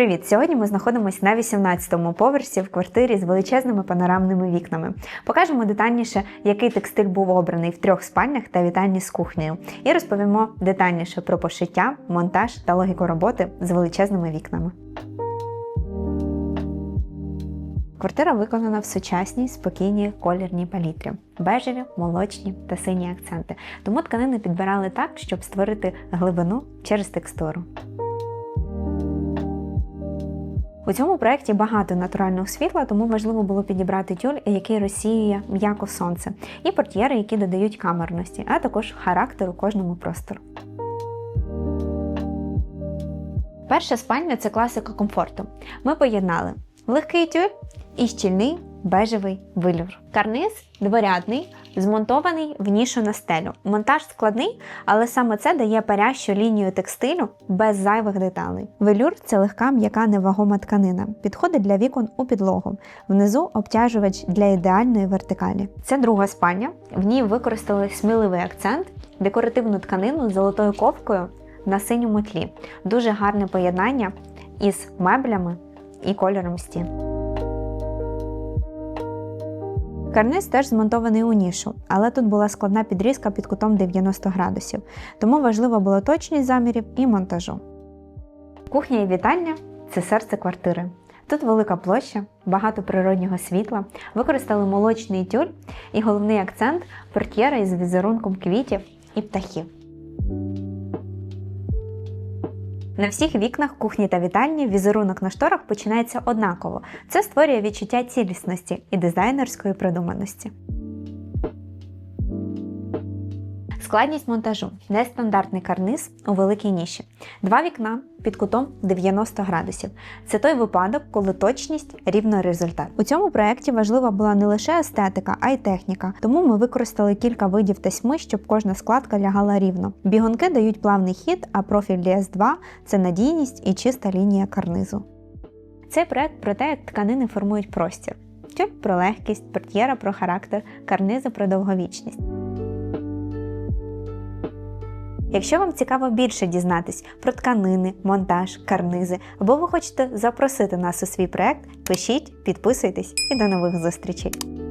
Привіт! Сьогодні ми знаходимося на 18-му поверсі в квартирі з величезними панорамними вікнами. Покажемо детальніше, який текстиль був обраний в трьох спальнях та вітальні з кухнею. І розповімо детальніше про пошиття, монтаж та логіку роботи з величезними вікнами. Квартира виконана в сучасній, спокійній колірній палітрі, бежеві, молочні та сині акценти. Тому тканини підбирали так, щоб створити глибину через текстуру. У цьому проєкті багато натурального світла, тому важливо було підібрати тюль, який розсіює м'яко сонце, і портьєри, які додають камерності, а також характеру кожному простору. Перша спальня це класика комфорту. Ми поєднали легкий тюль і щільний бежевий вилюр. Карниз дворядний, змонтований в нішу на стелю. Монтаж складний, але саме це дає парящу лінію текстилю без зайвих деталей. Велюр це легка м'яка невагома тканина. Підходить для вікон у підлогу. Внизу обтяжувач для ідеальної вертикалі. Це друга спальня. В ній використали сміливий акцент, декоративну тканину з золотою ковкою на синьому тлі. Дуже гарне поєднання із меблями і кольором стін. Карниз теж змонтований у нішу, але тут була складна підрізка під кутом 90 градусів, тому важлива була точність замірів і монтажу. Кухня і вітальня це серце квартири. Тут велика площа, багато природнього світла, використали молочний тюль і головний акцент портьєра із візерунком квітів і птахів. На всіх вікнах кухні та вітальні візерунок на шторах починається однаково. Це створює відчуття цілісності і дизайнерської продуманості. Складність монтажу нестандартний карниз у великій ніші. Два вікна під кутом 90 градусів. Це той випадок, коли точність рівно результат. У цьому проєкті важлива була не лише естетика, а й техніка. Тому ми використали кілька видів тесьми, щоб кожна складка лягала рівно. Бігунки дають плавний хід, а профіль DS2 це надійність і чиста лінія карнизу. Цей проект про те, як тканини формують простір. Тюль про легкість, портьєра про характер, карнизи про довговічність. Якщо вам цікаво більше дізнатись про тканини, монтаж, карнизи, або ви хочете запросити нас у свій проект, пишіть, підписуйтесь і до нових зустрічей!